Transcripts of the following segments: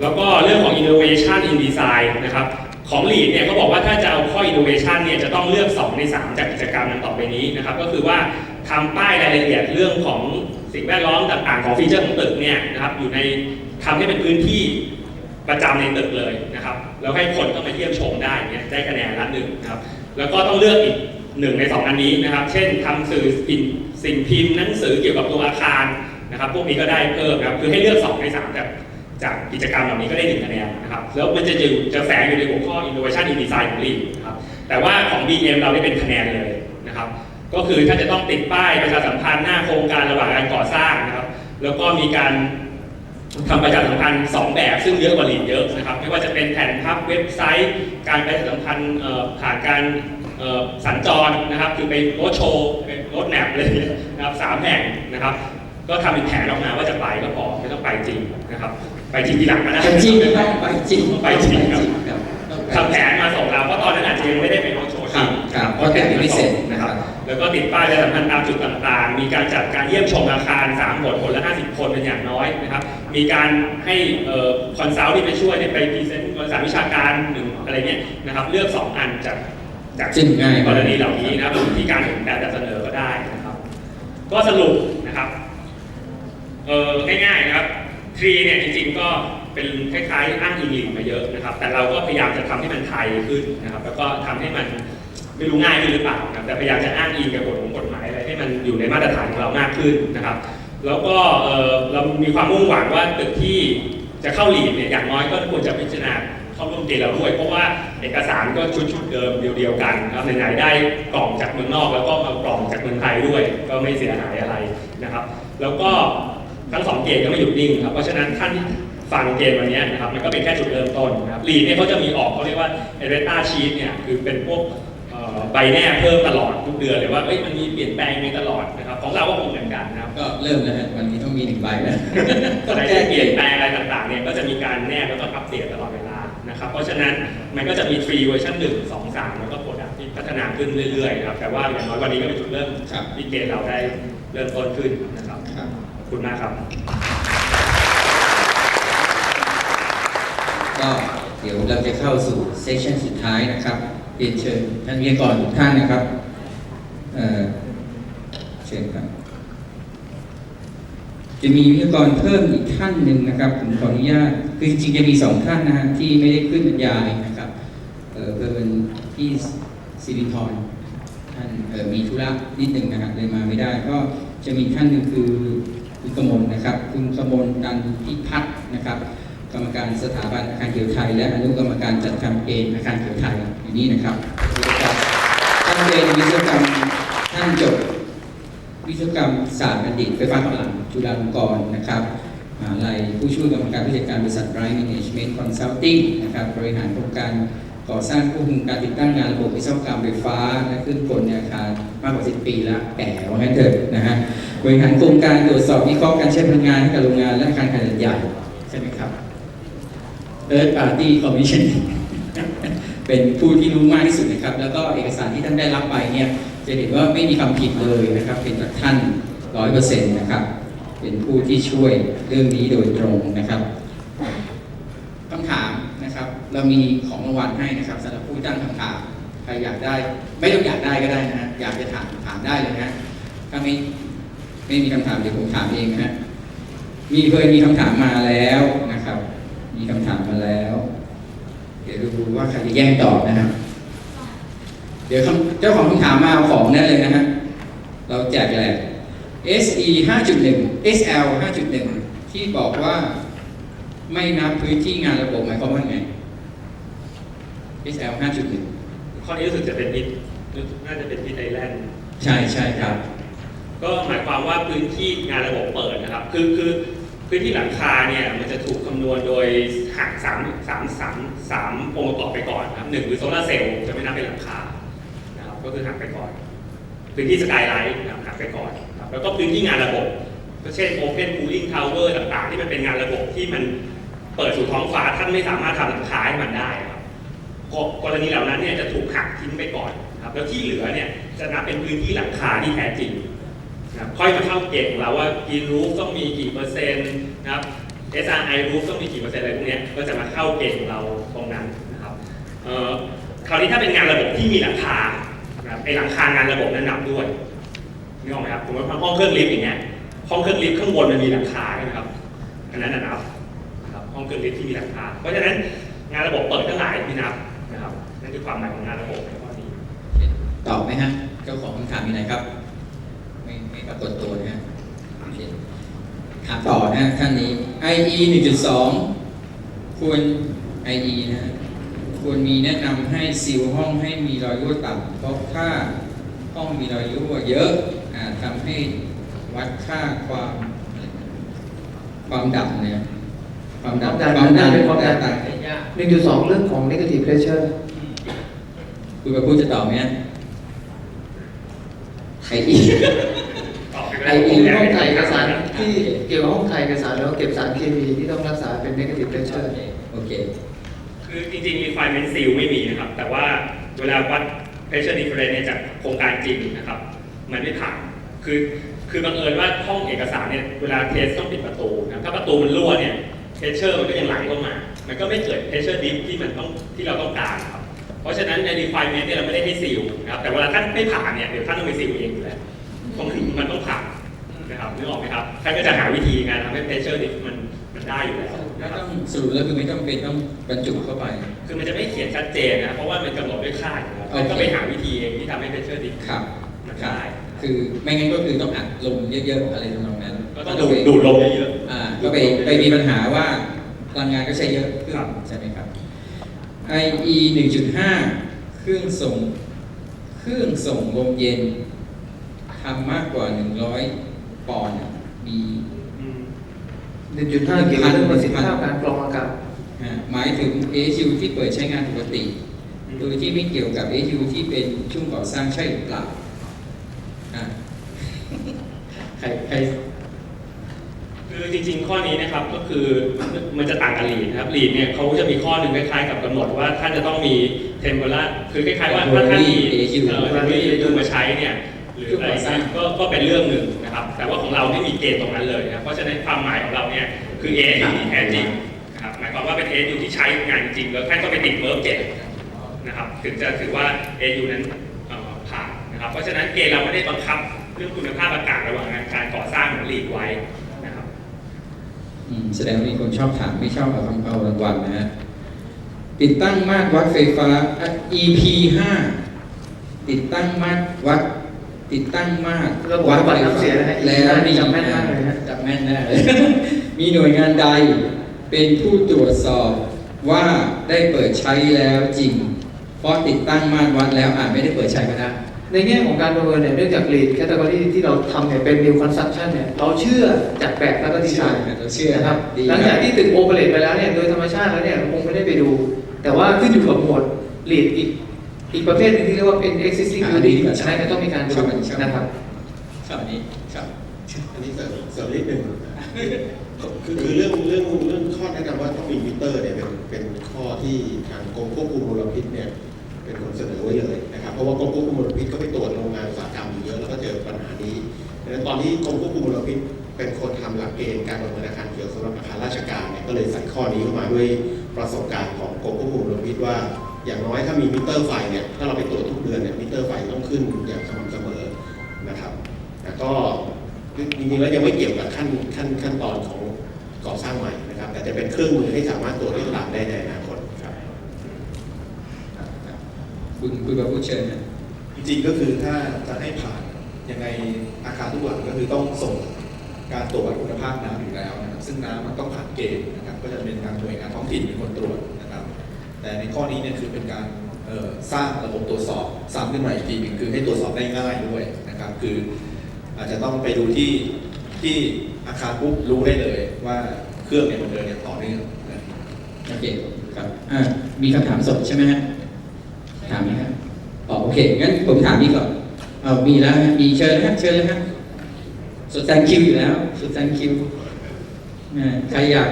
แล้วก็เรื่องของ innovation in design นะครับของ lead เนี่ยเขาบอกว่าถ้าจะเอาข้อ innovation เนี่ยจะต้องเลือก 2 ใน 3 จากกิจกรรมนั้นต่อไปนี้นะครับก็คือว่าทำป้ายรายละเอียดเรื่องของสิ่งแวดล้อมต่างๆ ของฟีเจอร์ของตึกเนี่ยนะครับอยู่ในทำให้เป็นพื้นที่ประจำในตึกเลยนะครับแล้วให้คนเข้ามาเยี่ยมชมได้เนี่ยได้คะแนนละหนึ่งนะครับแล้วก็ต้องเลือกอีกหนึ่งในสองอันนี้นะครับ เช่นทำสื่อสิ่งสิ่งพิมพ์หนังสือเกี่ยวกับตัวอาคารนะครับพวกนี้ก็ได้เพิ่มครับคือให้เลือกสองในสามจาก จากกิจกรรมเหล่านี้ก็ได้หนึ่งคะแนนนะครับแล้วมันจะอยู่จะแฝงอยู่ในหัวข้อ innovation in design ของ Lead นะครับแต่ว่าของ BM เราได้เป็นคะแนนเลยนะครับก็คือถ้าจะต้องติดป้ายประชาสัมพันธ์หน้าโครงการระหว่างการก่อสร้างนะครับแล้วก็มีการทำประชาสัมพันธ์สองแบบ ซึ่งเยอะกว่าลีดเยอะนะครับไม่ว่าจะเป็นแผ่นพับเว็บไซต์ การประชาสัมพันธ์ผ่านการสัญจรนะครับคือไปรถโชว์รถแมพเลยนะครับสามแห่งนะครับ ก็ทำเป็นแผนออกมาว่าจะไปก็พอไม่ต้องไปจริงนะครับ ไปจริงทีหลังก็ได้จริงๆต้องไปจริงต้องไปจริงครับครับต้องไปทำแผนมาส่งเราเพราะตอนนั้นอาจจะยังไม่ได้ไปรถโชว์ครับครับเพราะแต่ยังไม่เสร็จนะครับ แล้วก็ติดป้ายประชาสัมพันธ์ตามจุดต่างๆ มีการจัดการเยี่ยมชมอาคาร3คนคนละ 50 คนเป็นอย่างน้อยนะครับ มีการให้คอนซัลท์ที่ไปช่วยเนี่ยไปพรีเซนต์ภาษาวิชาการหนึ่งอะไรเนี่ยนะครับ เลือก 2 อันจากจากซึ่งง่ายกรณีเหล่านี้นะครับหรือที่การถึงแบบจะเสนอก็ได้นะครับ ก็สรุปนะครับเออง่ายๆนะครับ ทรีเนี่ยจริงๆก็เป็นคล้ายๆอ้างอิงลิงมาเยอะนะครับ แต่เราก็พยายามจะทำให้มันไทยขึ้นนะครับ แล้วก็ทำให้มันไม่รู้ง่ายขึ้นหรือเปล่านะครับแต่พยายามจะอ้างอิงกับกฎของกฎหมายอะไรให้มันอยู่ในมาตรฐานของเรามากขึ้นนะครับ แล้วก็เรามีความมุ่งหวังว่าตึกที่จะเข้าหลีดเนี่ยอย่างน้อยก็ควรจะพิจารณาเข้าร่วมเกณฑ์เราด้วย เพราะว่าเอกสารก็ชุดๆเดิมเดียวๆกันครับไหนๆได้กล่องจากเมืองนอก แล้วก็มากล่องจากเมืองไทยด้วย ก็ไม่เสียหายอะไรนะครับ แล้วก็ ทั้งสองเกณฑ์ก็ไม่หยุดนิ่งครับเพราะฉะนั้นท่านที่ฟังเกณฑ์วันนี้นะครับมันก็เป็นแค่จุดเริ่มต้นนะครับลีดเนี่ยเขาจะมีออกเขาเรียกว่าเอเรต้าชีตเนี่ยคือเป็นพวกเอ่อใบแน่เพิ่มตลอดทุกเดือนเลยว่าเอ้ยมันมีเปลี่ยนแปลงไปตลอดนะครับของเราก็คงเหมือนกันนะครับก็เริ่มแล้วฮะวันนี้ต้องมีหนึ่งใบแล้วอะไรที่เปลี่ยนแปลงอะไรต่างๆเนี่ยก็จะมีการแนบแล้วก็อัปเดตตลอดเวลานะครับเพราะฉะนั้นมันก็จะมีฟรีเวอร์ชัน1 2 3แล้วก็โปรดักที่พัฒนาขึ้นเรื่อยๆนะครับแต่ว่าอย่างน้อยวันนี้ก็เป็นจุดเริ่มครับที่เกณฑ์เราได้เริ่มต้นขึ้นนะ คุณมากครับ ก็เดี๋ยวเราจะเข้าสู่เซสชันสุดท้ายนะครับเรียนเชิญท่านวิทยากรทุกท่านนะครับเออเชิญครับ จะมีวิทยากรเพิ่มอีกท่านหนึ่งนะครับผมขออนุญาตคือจริงๆจะมีสองท่านนะฮะที่ไม่ได้ขึ้นบรรยายนะครับเออเพิ่นที่สิรินทรท่านเออมีธุระนิดหนึ่งนะครับเลยมาไม่ได้ ก็จะมีท่านหนึ่งคือ คุณกมลนะครับ คุณกมลตันพิพัฒน์นะครับ กรรมการสถาบันอาคารเขียวไทย และอนุกรรมการจัดแคมเปญอาคารเขียวไทยอยู่นี่นะครับวิศกรรมท่านเป็นวิศวกรรมท่านจบวิศวกรรมศาสตร์บัณฑิตไฟฟ้ากำลังจุฬาลงกรณ์นะครับมหาลัยผู้ช่วยกรรมการผู้จัดการบริษัทไรท์แมネจเมนต์คอนซัลทิงนะครับบริหารโครงการก่อสร้างควบคุมการติดตั้งงานระบบวิศวกรรมไฟฟ้า และขึ้นกลในอาคารากกว่า 10 ปีแล้วแก่ว่างั้นเถอะนะฮะบริหารโครงการตรวจสอบวิเคราะห์การใช้พลังงานให้กับโรงงานและอารขนาดใหญ่ใช่ไหมครับ Third Party Commission เป็นผู้ที่รู้มากที่สุดนะครับ แล้วก็เอกสารที่ท่านได้รับไปเนี่ยจะเห็นว่าไม่มีคำผิดเลยนะครับ เป็นจากท่านร้อยเปอร์เซ็นต์นะครับ เป็นผู้ที่ช่วยเรื่องนี้โดยตรงนะครับคำถามนะครับ เรามีของรางวัลให้นะครับสำหรับผู้ตั้งคำถาม ใครอยากได้ ไม่ต้องอยากได้ก็ได้นะฮะอยากจะถามถามได้เลยนะถ้าไม่ไม่มีคำถามเดี๋ยวผมถามเองนะฮะมีเคยมีคำถามมาแล้วนะครับ มีคำถามมาแล้ว เดี๋ยวดูว่าใครจะแย่งตอบนะครับเดี๋ยวคำเจ้าของคำถามมาเอาของนั่นเลยนะฮะเราแจกแหลก SE 5.1 SL 5.1 ที่บอกว่าไม่นับพื้นที่งานระบบหมายความว่าไง SL 5.1 ข้อนี้รู้สึกจะเป็นพิษน่าจะเป็นพิษไอแลนด์ใช่ใช่ครับ ก็หมายความว่าพื้นที่งานระบบเปิดนะครับ คือคือพื้นที่หลังคาเนี่ยมันจะถูกคำนวณโดยหักสามสามสามสามองค์ประกอบไปก่อนนะครับหนึ่งคือโซลาร์เซลล์จะไม่นับเป็นหลังคานะครับก็คือหักไปก่อน พื้นที่สกายไลท์นะครับหักไปก่อนนะครับแล้วก็พื้นที่งานระบบก็เช่น Open Cooling Tower ต่างๆ ที่มันเป็นงานระบบที่มันเปิดสู่ท้องฟ้าท่านไม่สามารถทำหลังคาให้มันได้ กรณีเหล่านั้นเนี่ยจะถูกหักทิ้งไปก่อนครับแล้วที่เหลือเนี่ยจะนับเป็นพื้นที่หลังคาที่แท้จริงนะครับค่อยมาเข้าเกณฑ์ของเราว่ากินรูฟต้องมีกี่เปอร์เซ็นต์นะครับ SRI roof ต้องมีกี่เปอร์เซ็นต์อะไรพวกนี้ก็จะมาเข้าเกณฑ์ของเราตรงนั้นนะครับคราวนี้ถ้าเป็นงานระบบที่มีหลังคานะครับไอหลังคางานระบบนั้นนับด้วยนึกออกไหมครับผมว่าห้องเครื่องลิฟต์อย่างเงี้ยห้องเครื่องลิฟต์ข้างบนมันมีหลังคาใช่ไหมครับอันนั้นนะนับนะครับห้องเครื่องลิฟต์ที่มีหลังคา เพราะฉะนั้นงานระบบเปิดทั้งหลายม่นับ นะครับนั่นคือความหมายของงานระบบในข้อนี้ตอบไหมฮะเจ้าของคำถามอยู่ไหนครับ ไม่ไม่ปรากฏตัวนะฮะถามต่อนะท่านนี้ IE 1.2 ควร IE นะฮะควรมีแนะนำให้ซีลห้องให้มีรอยรั่วต่ำเพราะถ้าห้องมีรอยรั่วเยอะอาจทำให้วัดค่าความความดับเนี่ย ความดับความดันเป็นความดันต่างได้ยากหนึ่งจุดสองเรื่องของ negative pressure คุณประพูดจะตอบไหมฮะ IE ตอบไปก็ไอได้อีผมแยห้องไม่ถ่ายเอกสารได้ที่เกี่ยวกับห้องถ่ายเอกสารแล้วเก็บสารเคมีที่ต้องรักษาเป็น negative pressure โอเค คือจริงๆ requirement seal ไม่มีนะครับ แต่ว่าเวลาวัด pressure difference เนี่ยจากโครงการจริงนะครับ มันไม่ผ่าน คือ คือบังเอิญว่าห้องเอกสารเนี่ย เวลาเทสต้องปิดประตูนะครับถ้าประตูมันรั่วเนี่ย pressure มันก็ยังไหลเข้ามา มันก็ไม่เกิด pressure dip ที่มันต้องที่เราต้องการครับ เพราะฉะนั้นใน requirement เนี่ยเราไม่ได้ให้ซีลนะครับ แต่เวลาท่านไม่ผ่านเนี่ยเดี๋ยวท่านต้องไปซีลเองอยู่แล้วต้องถึงมันต้องผ่านนะครับนึกออกไหมครับ ท่านก็จะหาวิธีงานทำให้ pressure dip มันมันได้อยู่แล้วไม่นะครับต้องสรุปแล้วคือไม่ต้องเป็นต้องบรรจุเข้าไป คือมันจะไม่เขียนชัดเจนนะเพราะว่ามันกำหนดด้วยค่าอยู่แล้วโอเคมันก็ไปหาวิธีเองที่ทำให้เป็นเชื่อดิครับมันครับได้ คือไม่งั้นก็คือต้องอัดลมเยอะๆอะไรทำนองนั้น ก็ต้องดูดดูดลมเยอะ อ่าก็ไปไปมีปัญหาว่าพลังงานก็ใช้เยอะขึ้นครับใช่ไหมครับ IE 1.5 เครื่องส่ง เครื่องส่งลมเย็นทำมากกว่า 100 ปอนด์มีๆอืม1.5เกี่ยวกับเรื่องประสิทธิภาพการกรองอากาศอ่าหมายถึง ASU ที่เปิดใช้งานปกติ โดยที่ไม่เกี่ยวกับ ASU ที่เป็นช่วงก่อสร้างใช่หรือเปล่าอ่าใครใคร คือจริงๆ ข้อนี้นะครับก็คือมันจะต่างกับลีดนะครับลีดเนี่ยเขาจะมีข้อหนึ่งคล้ายๆ กับกำหนดว่าท่านจะต้องมีเทมเ e อร์คือคล้ายๆว่าถ้าท่านมี ASU เอ่อที่ดูมาใช้เนี่ยหรืออะไรอย่างเงี้ยก็ก็เป็นเรื่องหนึ่งนะครับ แต่ว่าของเราไม่มีเกณฑ์ตรงนั้นเลยนะครับเพราะฉะนั้นความหมายของเราเนี่ยคือ A อยู่ที่แท้จริงนะครับหมายความว่าเป็น A อยู่ที่ใช้งานจริงแล้วท่านก็ไปติดเวิร์กเจ็ดนะครับถึงจะถือว่า AU นั้นเอ่อผ่านนะครับเพราะฉะนั้นเกณฑ์เราไม่ได้บังคับเรื่องคุณภาพอากาศระหว่างการก่อสร้างเหมือนลีดไว้นะครับอืม แสดงว่ามีคนชอบถามไม่ชอบเอาคำเอารางวัลนะฮะติดตั้งมาตรวัดไฟฟ้าอะ EP 5ติดตั้งมาตรวัดติดตั้งมาตรระบบวัดวัดน้ำเสียนะฮะแล้ว EP จำแม่นมากเลยนะจำแม่นแน่เลยมีหน่วยงานใดเป็นผู้ตรวจสอบว่าได้เปิดใช้แล้วจริง เพราะติดตั้งมาตรวัดแล้วอาจไม่ได้เปิดใช้ก็ได้ ในแง่ของการประเมินเนี่ยเนื่องจาก lead category ที่เราทำเนี่ยเป็น new construction เนี่ยเราเชื่อจากแบบแล้วก็ดีไซน์เราเชื่อนะครับดีหลังจากที่ตึกโอเปเรตไปแล้วเนี่ยโดยธรรมชาติแล้วเนี่ยเราคงไม่ได้ไปดู แต่ว่าขึ้นอยู่กับหมวด lead อีกอีกประเภทหนึงที่เรียกว่าเป็น existing อ่า building ดีกว่าฉะนั้นก็ต้องมีการดูชอบอันนี้ชอบนะครับชอบอันนี้ครับอันนี้เสริมเสริมนิดหนึ่งคือคือเรื่องเรื่องเรื่องข้อแนะนำว่าต้องมีมิเตอร์เนี่ยเป็นเป็นข้อที่ทางกรมควบคุมมลพิษเนี่ย เป็นคนเสนอไว้เลยนะครับเพราะว่ากรมควบคุมมลพิษก็ไปตรวจโรงงานอุตสาหกรรมอยู่เยอะแล้วก็เจอปัญหานี้ดังนั้นตอนที่กรมควบคุมมลพิษเป็นคนทำหลักเกณฑ์การประเมินอาคารเขียวสำหรับอาคารราชการเนี่ยก็เลยใส่ข้อนี้เข้ามาด้วยประสบการณ์ของกรมควบคุมมลพิษว่า อย่างน้อยถ้ามีมิเตอร์ไฟเนี่ยถ้าเราไปตรวจทุกเดือนเนี่ยมิเตอร์ไฟต้องขึ้นอย่างสม่ำเสมอนะครับแต่ก็จริงๆแล้วยังไม่เกี่ยวกับขั้นขั้นขั้นตอนของก่อสร้างใหม่นะครับ แต่จะเป็นเครื่องมือให้สามารถตรวจได้ตามได้ในอนาคต ครับคุณคุณประพูดเชิญนะจริงๆก็คือถ้าจะให้ผ่านยังไงอาคารทุกหลังก็คือต้องส่งการตรวจวัดคุณภาพน้ำอยู่แล้วนะครับซึ่งน้ำมันต้องผ่านเกณฑ์นะครับก็จะเป็นทางหน่วยงานท้องถิ่นเป็นคนตรวจนะครับ แต่ในข้อนี้เนี่ยคือเป็นการเอ่อสร้างระบบตรวจสอบซ้ำขึ้นมาอีกทีหนึงคือให้ตรวจสอบได้ง่ายด้วยนะครับ คืออาจจะต้องไปดูที่ที่อาคารปุ๊บรู้ได้เลยว่าเครื่องเนี่ยมันเดินอย่างต่อเนื่องนะครับโอเคครับอ่ามีคำถามสดใช่ไหมฮะถามไหมครับอ๋อโอเคงั้นผมถามนี้ก่อนเอามีแล้วฮะมีเชิญนะฮะเชิญเลยฮะสุดแซงคิวอยู่แล้ว สุดแซงคิวอ่าใครอยาก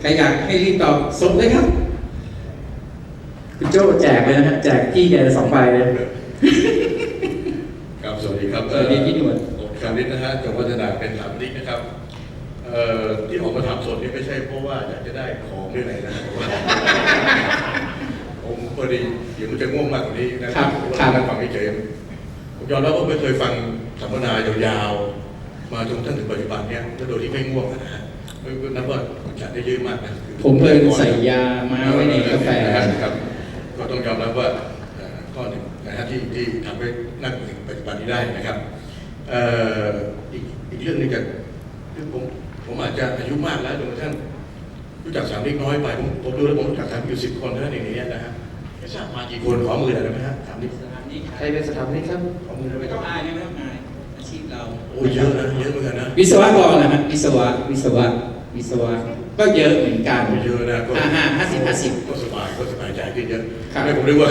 ใครอยากให้รีบตอบสดเลยครับคุณโจ้แจกเลยนะฮะแจกที่แกสองใบเลย ครับสวัสดีครับสวัสดีพี่หนวดผมชาลิตนะฮะจงวัฒนาเป็นสถามนิกนะครับเอ่อ่อที่ออกมาถามสดนี่ไม่ใช่เพราะว่าอยากจะได้ของหรืออะไรนะว่าผม พอดีเดี๋ยวมันจะง่วงมากกว่านี้นะครับผมครับนั่งฟังเฉยๆผมยอมรับว่าไม่เคยฟังสัมมนายาวๆ มาจนถึงปัจจุบันเนี่ยแล้วโดยที่ไม่ง่วงนะฮะไม่นับว่าจัดได้เยอะมากนะคือผมเพลินใส่ยามาไว้ในกาแฟครับ ก็ต้องยอมรับว่าเอ่อข้อหนึ่งนะฮะที่ที่ทำให้นั่งถึงปัจจุบันนี้ได้นะครับเอ่ออีกอีกเรื่องหนึงกับคือผมผมอาจจะอายุมากแล้วจนกระทั่งรู้จักสามเล็กน้อยไปผมผมดูแล้วผมรู้จักสามอยู่สิบคนเท่านั้นเองในนี้นะฮะ ไม่ทราบมากี่คนขอมือหน่อยได้ไหมฮะสามนิกใครเป็นสถาปนิกครับ ขอมือได้ไหมไม่คต้รัอบงอายนะไม่ต้องอายอาชีพเรา โอ้ยเยอะนะเยอะเหมือนกันนะวิศวกรนะฮะวิศวะวิศวะวิศวะก็เยอะเหมือนกันเยอะนะก็ห้าห้าห้าสิบห้าสิบก็สบายก็สบายใจขึ้นเยอะครับ ไม่ผมนึกว่า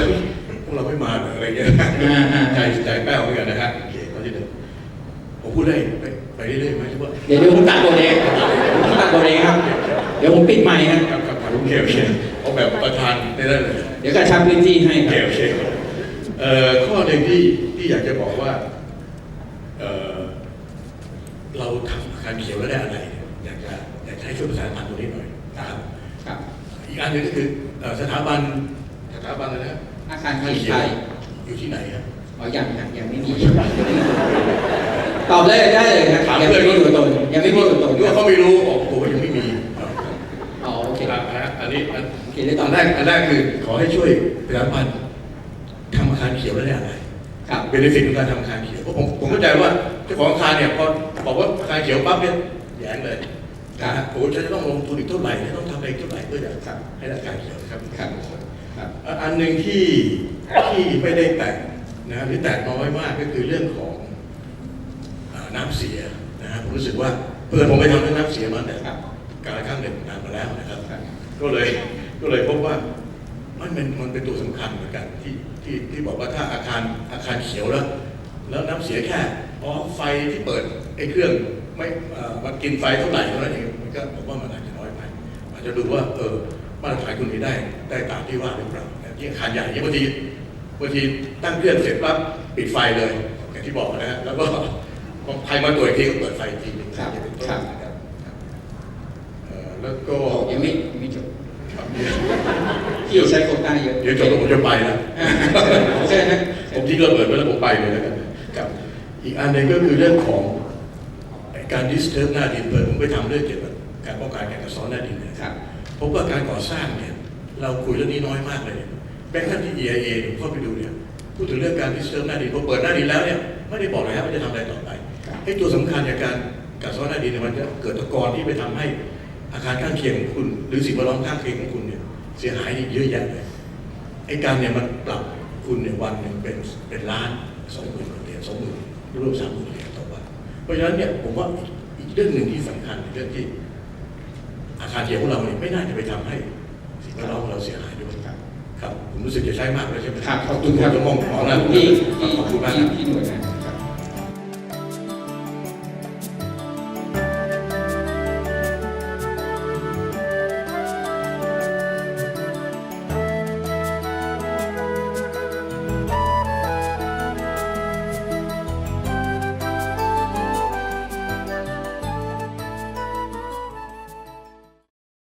พวกเราไม่มาเหรออะไรเงี้ยอ่าอ่าใจใจแป้วเหมือนกันนะฮะโอเคข้อที่หนึ่งผมพูดได้ไปไปเรื่อยๆไหมหรือว่า เดี๋ยวเดี๋ยวผมตัดบทเองผมตัดบทเองครับ เดี๋ยวผมปิดไมค์ครับครับครับครับโอเคโอเคเอาแบบประธานได้เลยเดี๋ยวกระชับพื้นที่ให้โอคเครับโอเคเอ่อข้อหนึ่งที่ที่อยากจะบอกว่าเอ่อเราทำอาคารเขียวแล้วได้อะไรเนี่ยอยากจะอยากจะให้ช่วยประสานงานตรงนี้หน่อยนะครับ ครับอีกอันหนึ่งก็คือเอ่อสถาบันสถาบันอะไรนะอาคารขีดไทยอยู่ที่ไหนครับ อ๋อยังยังยังไม่มี ตอบเลยได้เลยนะถามยังเพื่อไม่นมีตัวตนยังไม่มีตัวตนหรือว่าเขาไม่รู้อ๋อผม อันนี้อันโอเคได้ตอบอันแรกอันแรกคือขอให้ช่วยสถาบันทำอาคารเขียวแล้วได้อะไรครับเบนฟิตของการทำอาคารเขียวเพราะผมผมเข้าใจว่าเจ้าของอาคารเนี่ยพอบอกว่าอาคารเขียวปั๊บเนี่ยแย้งเลยนะฮะโอ้ฉันจะต้องลงทุนอีกเท่าไหร่ฉันต้องทำอะไรอีกเท่าไหร่เพื่อจะให้ได้อาคารเขียวนะครับครับครับอะอันหนึ่งที่ที่ไม่ได้แตะนะหรือแตะน้อยมากก็คือเรื่องของอ่าน้ำเสียนะฮะผมรู้สึกว่าเพื่อนผมไปทำเรื่องน้ำเสียมาแต่ครับ การละครั้งหนึ่งนานมาแล้วนะครับ ก็เลยก็เลยพบว่ามันเป็นมันเป็นตัวสำคัญเหมือนกันที่ที่ที่บอกว่าถ้าอาคารอาคารเขียวแล้ว แล้วน้ำเสียแค่อ๋อไฟที่เปิดไอ้เครื่องไม่เอ่อมันกินไฟเท่าไหร่เท่านั้นเองมันก็ผมว่ามันอาจจะน้อยไปอาจจะดูว่าเออมาตรฐานคุณนี้ได้ได้ตามที่ว่าหรือเปล่าแต่ที่อาคารใหญ่เนี่ยบางทีบางทีตั้งเครื่องเสร็จปั๊บปิดไฟเลยอย่างที่บอกนะฮะแล้วก็พอใครมาตรวจอีกทีก็เปิดไฟอีกทีหนึงครับอย่างนี้เป็นต้นครับ นะครับเอ่อแล้วก็ ยังไม่ยังไม่จบ ครับ พี่ใช้โควต้าเยอะเดี๋ยวจบแล้วผมจะไปแล้วใช่ไหมผมทิ้งระเบิดไว้แล้วผมไปเลยแล้วกันครับ อีกอันหนึ่งก็คือเรื่องของการดิสเทิร์บหน้าดินเปิดผมไปทำเรื่องเกี่ยวกับการป้องกันการกระซ้อนหน้าดินเนยครับพบว่าการก่อสร้างเนี่ยเราคุยเรื่องนี้น้อยมากเลยแม้กระทั่งที่ EIA เนี่ยเข้าไปดูเนี่ยพูดถึงเรื่องการดิสเทิร์บหน้าดินพอเปิดหน้าดินแล้วเนี่ยไม่ได้บอกเลยครับว่าจะทำอะไรต่อไปไอ้ตัวสำคัญในการกัดเซ้อนหน้าดินเนี่ยมันจะเกิดตะกอนที่ไปทำให้อาคารข้างเคียงของคุณ หรือสิ่งแวดล้อมข้างเคียงของคุณเนี่ย เสียหายนี่เยอะแยะเลยไอ้การเนี่ยมันปรับคุณเนี่ยวันหนึ่งเป็นเป็นล้านสองหมื่นเหรียญสองหมื่นรวมสามหมื่นเหรียญต่อวันเพราะฉะนั้นเนี่ยผมว่าอีกอีกเรื่องหนึ่งที่สำคัญเรื่องที่ อาคารเขียวของเราเนี่ยไม่น่าจะไปทำให้สิ่งแวดล้อมของเราเสียหายด้วยครับครับผมรู้สึกจะใช้มากเลยใช่ไหมครับขอบคุณครับจะมองมองหน้าผมพี่ขอบคุณมากครับพี่หน่วยนะ